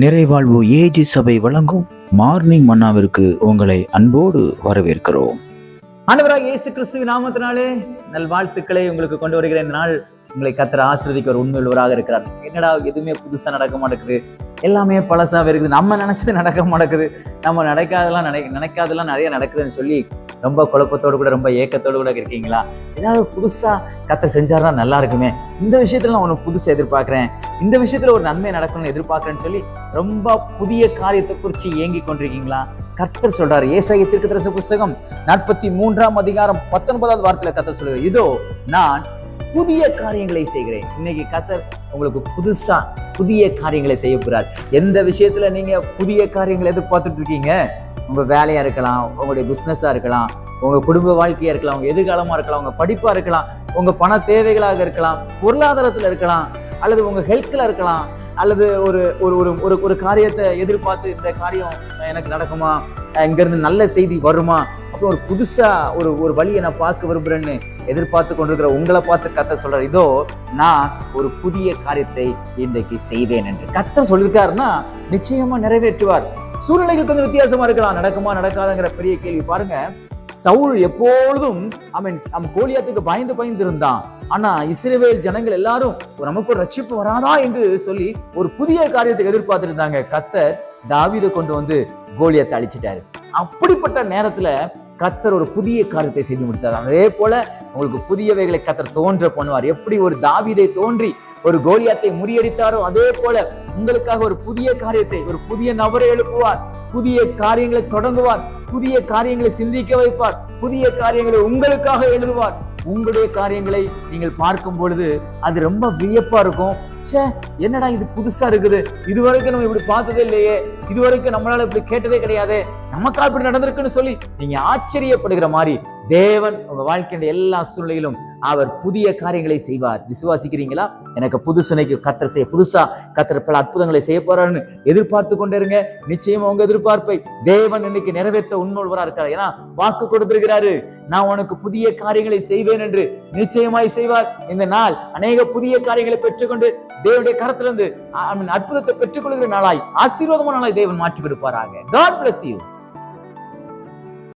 நிறைவாழ்வு AG சபை வழங்கும் morning மன்னாவிற்கு உங்களை அன்போடு வரவேற்கிறோம். அனைவராக இயேசு கிறிஸ்துவ நாமத்தினாலே நல் வாழ்த்துக்களை உங்களுக்கு கொண்டு வருகிற இந்த நாள் உங்களை கத்திர ஆசிர்வதிக்க ஒரு உண்மையுள்ளவராக இருக்கிறார். என்னடா எதுவுமே புதுசா நடக்க மாட்டேங்குது. எல்லாமே பழசாவே இருக்குது. நம்ம நினைச்சது நடக்க மாட்டேங்குது. நம்ம நடக்காதெல்லாம் நினை நினைக்காதெல்லாம் நிறைய நடக்குதுன்னு சொல்லி ரொம்ப குழப்பத்தோடு கூட ரொம்ப ஏக்கத்தோடு கூட இருக்கீங்களா? ஏதாவது புதுசாக கத்தர் செஞ்சாருன்னா நல்லா இருக்குமே. இந்த விஷயத்துல நான் ஒன்று புதுசா எதிர்பார்க்குறேன். இந்த விஷயத்தில் ஒரு நன்மை நடக்கணும்னு எதிர்பார்க்குறேன்னு சொல்லி ரொம்ப புதிய காரியத்தை குறித்து ஏங்கி கொண்டிருக்கீங்களா? கர்த்தர் சொல்றாரு ஏசாய தீர்க்கதரிசி புஸ்தகம் நாற்பத்தி மூன்றாம் அதிகாரம் பத்தொன்பதாவது வார்த்தையில கர்த்தர் சொல்கிறார் இதோ நான் புதிய காரியங்களை செய்கிறேன். இன்னைக்கு கத்தர் உங்களுக்கு புதுசா புதிய காரியங்களை செய்ய போறார். எந்த விஷயத்துல நீங்க புதிய காரியங்களை எதிர்பார்த்துட்டு இருக்கீங்க? உங்கள் வேலையாக இருக்கலாம் உங்களுடைய பிஸ்னஸாக இருக்கலாம் உங்கள் குடும்ப வாழ்க்கையாக இருக்கலாம் உங்கள் எதிர்காலமாக இருக்கலாம் உங்கள் படிப்பாக இருக்கலாம் உங்கள் பண தேவைகளாக இருக்கலாம் பொருளாதாரத்தில் இருக்கலாம் அல்லது உங்கள் ஹெல்த்தில் இருக்கலாம் அல்லது ஒரு ஒரு ஒரு ஒரு ஒரு காரியத்தை எதிர்பார்த்து இந்த காரியம் எனக்கு நடக்குமா இங்கேருந்து நல்ல செய்தி வருமா அப்புறம் ஒரு புதுசாக ஒரு ஒரு வழியை நான் பார்க்க விரும்புறேன்னு எதிர்பார்த்து கொண்டிருக்கிற உங்களை பார்த்து கத்த சொல்கிறேன் இதோ நான் ஒரு புதிய காரியத்தை இன்றைக்கு செய்வேன் என்று. கத்த சொல்லியிருக்காருன்னா நிச்சயமாக நிறைவேற்றுவார். சூழ்நிலைகள் கொஞ்சம் வித்தியாசமா இருக்கலாம். நடக்குமா நடக்காதுங்கிற பெரிய கேள்வி. பாருங்க சவுல் எப்பொழுதும் அவன் அவன் கோலியாத்துக்கு பயந்து பயந்து இருந்தான் ஆனா இஸ்ரேவேல் ஜனங்கள் எல்லாரும் நமக்கு ஒரு ரட்சிப்பு வராதா? என்று சொல்லி ஒரு புதிய காரியத்தை எதிர்பார்த்து இருந்தாங்க கத்தர் தாவிதை கொண்டு வந்து கோலியத்தை அழிச்சிட்டாரு. அப்படிப்பட்ட நேரத்துல கத்தர் ஒரு புதிய காரியத்தை செய்து முடித்தார். அதே போல உங்களுக்கு புதியவைகளை கத்தர் தோன்ற பண்ணுவார். எப்படி ஒரு தாவிதை தோன்றி ஒரு கோலியாத்தை முறியடித்தாரோ அதே போல உங்களுக்காக ஒரு புதிய காரியத்தை ஒரு புதிய நபரை எழுப்புவார். புதிய காரியங்களை தொடங்குவார். புதிய காரியங்களை சிந்திக்க வைப்பார். புதிய காரியங்களை உங்களுக்காக எழுதுவார். உங்களுடைய காரியங்களை நீங்கள் பார்க்கும் பொழுது அது ரொம்ப வியப்பா இருக்கும். ச்சே என்னடா இது புதுசா இருக்குது? இதுவரைக்கும் நம்ம இப்படி பார்த்ததே இல்லையே. இதுவரைக்கும் நம்மளால இப்படி கேட்டதே கிடையாது. நமக்கா இப்படி நடந்திருக்குன்னு சொல்லி நீங்க ஆச்சரியப்படுகிற மாதிரி தேவன் உங்க வாழ்க்கையுடைய எல்லா சூழ்நிலையிலும் அவர் புதிய காரியங்களை செய்வார். விசுவாசிக்கிறீங்களா? எனக்கு புதுசுனைக்கு கத்தர் செய்ய புதுசா கத்தர் பல அற்புதங்களை செய்ய போறாருன்னு எதிர்பார்த்து கொண்டிருங்க. நிச்சயமா உங்க எதிர்பார்ப்பை தேவன் இன்னைக்கு நிறைவேற்ற உண்மைவரா இருக்காரு ஏன்னா வாக்கு கொடுத்திருக்கிறாரு. நான் உனக்கு புதிய காரியங்களை செய்வேன் என்று நிச்சயமாய் செய்வார். இந்த நாள் அநேக புதிய காரியங்களை பெற்றுக்கொண்டு தேவனுடைய கரத்திலிருந்து அற்புதத்தை பெற்றுக்கொள்கிற நாளாய் ஆசீர்வாதமான நாளாய் தேவன் மாற்றி கொடுப்பாராக காட் பிளஸ் யூ